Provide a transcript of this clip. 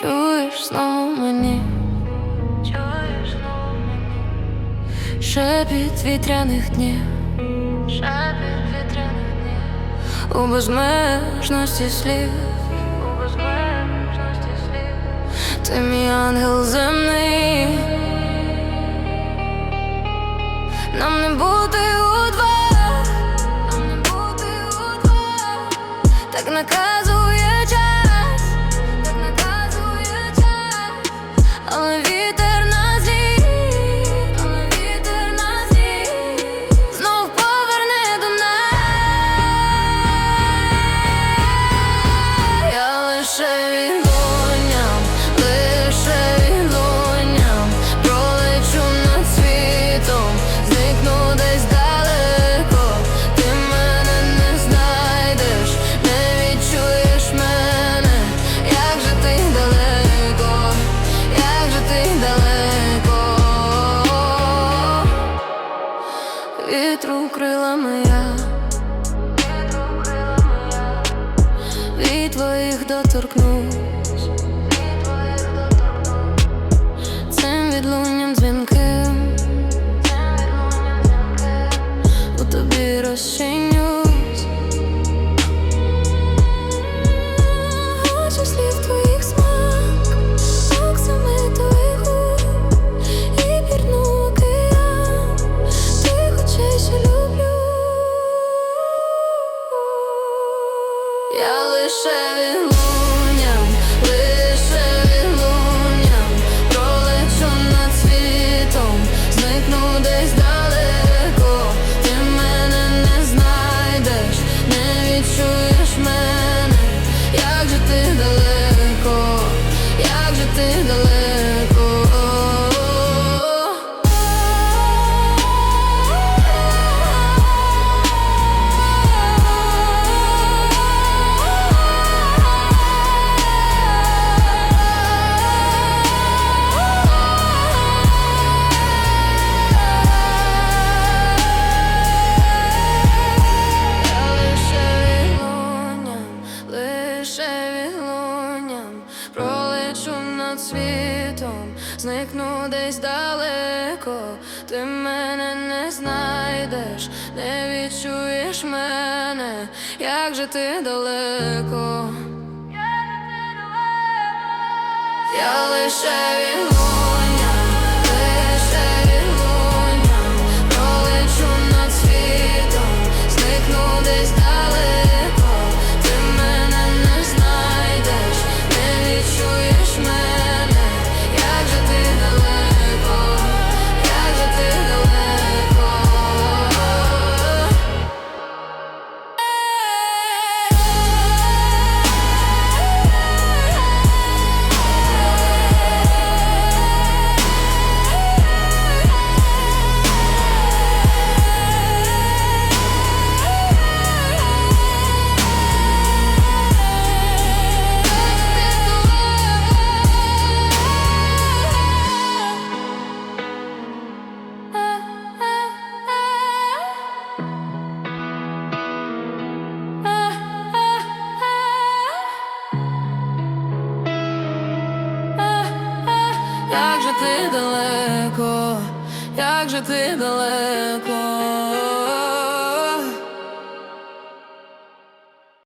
Чуєш знов мені, чуєш знов мені, шепіт вітряних днів, шепіт вітряних днів, у безмежності слів, у безмежності слів, ти мій ангел земний. my cup крила моя, від твоїх доторкнув. я лише він. віглуням, пролечу над світом, зникну десь далеко, ти мене не знайдеш, не відчуєш мене, як же ти далеко, я лише віглуням ти далеко, як же ти далеко.